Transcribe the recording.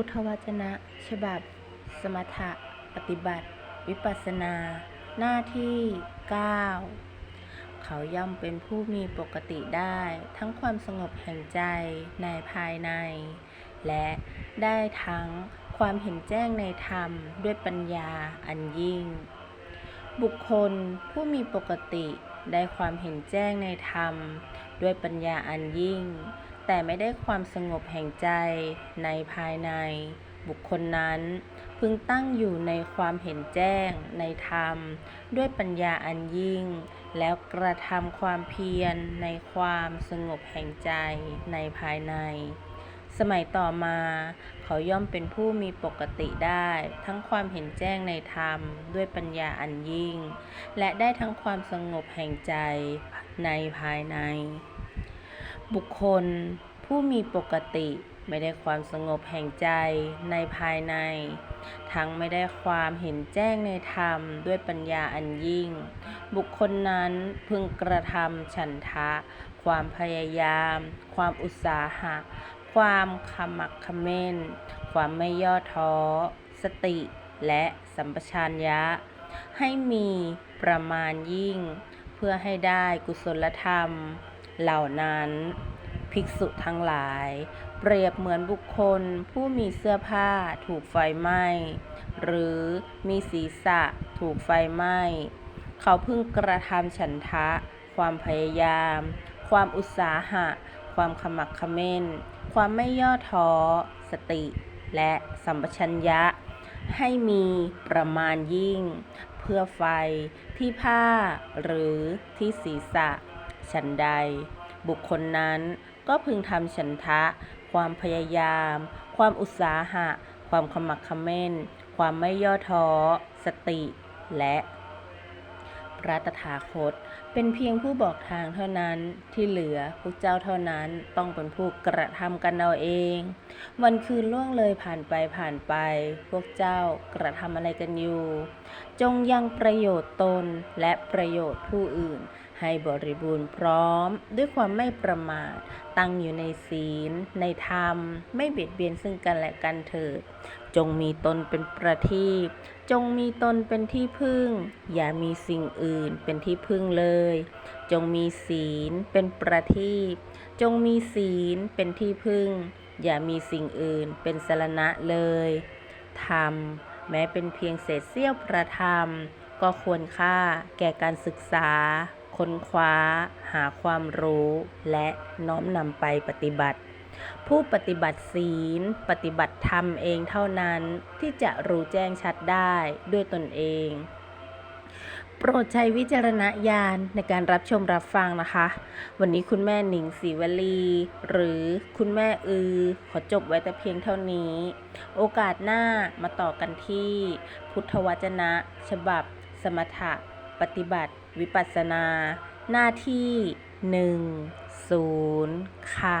พุทธวจนะ ฉบับ สมถะปฏิบัติ วิปัสสนา หน้าที่ 9 เขาย่อมเป็นผู้มีปกติได้ ทั้งความสงบแห่งใจในภายใน และได้ทั้งความเห็นแจ้งในธรรมด้วยปัญญาอันยิ่ง บุคคลผู้มีปกติได้ความเห็นแจ้งในธรรม ด้วยปัญญาอันยิ่ง แต่ไม่ได้ความสงบแห่งใจในภายใน บุคคลนั้นพึงตั้งอยู่ในความเห็นแจ้งในธรรม ด้วยปัญญาอันยิ่ง แล้วกระทำความเพียรในความสงบแห่งใจในภายใน สมัยต่อมาเขาย่อมเป็นผู้มีปกติได้ ทั้งความเห็นแจ้งในธรรม ด้วยปัญญาอันยิ่ง และได้ทั้งความสงบแห่งใจในภายใน บุคคล ผู้มีปกติไม่ได้ความสงบแห่งใจในภายใน ทั้งไม่ได้ความเห็นแจ้งในธรรมด้วยปัญญาอันยิ่ง บุคคลนั้นพึงกระทำฉันทะ ความพยายาม ความอุตสาหะ ความขมักขม้น ความไม่ย่อท้อ สติ และสัมปชัญญะ ให้มีประมาณยิ่ง เพื่อให้ได้กุศลธรรม เหล่านั้นภิกษุทั้งหลาย เปรียบเหมือนบุคคลผู้มีเสื้อผ้าถูกไฟไหม้ หรือมีศีรษะถูกไฟไหม้ เขาพึงกระทำฉันทะ ความพยายาม ความอุตสาหะ ความขมักขม้น ความไม่ย่อท้อ สติ และสัมปชัญญะ ให้มีประมาณยิ่ง เพื่อไฟที่ผ้าหรือที่ศีรษะ ฉันใด บุคคลนั้นก็พึงทำฉันทะ ความพยายาม ความอุตสาหะ ความขมักขม้น ความไม่ย่อท้อ สติ และพระตถาคต เป็นเพียงผู้บอกทางเท่านั้นที่เหลือพวกเจ้าเท่านั้นต้องเป็นผู้กระทำกันเอาเอง วันคืนล่วงเลยผ่านไปผ่านไป พวกเจ้ากระทำอะไรกันอยู่ จงยังประโยชน์ตนและประโยชน์ผู้อื่น ให้บริบูรณ์พร้อมด้วยความไม่ประมาท ตั้งอยู่ในศีล ในธรรม ไม่เบียดเบียนซึ่งกันและกันเถิด จงมีตนเป็นประทีปจงมีตนเป็นที่พึ่ง อย่ามีสิ่งอื่นเป็นที่พึ่งเลย จงมีศีลเป็นประทีปจงมีศีลเป็นที่พึ่ง อย่ามีสิ่งอื่นเป็นสรณะเลย ธรรม แม้เป็นเพียงเศษเสี้ยวประธรรม ก็ควรค่าแก่การศึกษา ค้นคว้า หาความรู้และน้อมนำไปปฏิบัติ ผู้ปฏิบัติศีล ปฏิบัติธรรมเองเท่านั้นที่จะรู้แจ้งชัดได้ด้วยตนเอง โปรดใช้วิจารณญาณในการรับชมรับฟังนะคะ วันนี้คุณแม่หนิงศรีวลี หรือคุณแม่อือ ขอจบไว้แต่เพียงเท่านี้ โอกาสหน้ามาต่อกันที่ พุทธวจนะ ฉบับ สมถะปฏิบัติ วิปัสสนา หน้าที่ 1 0 ค่ะ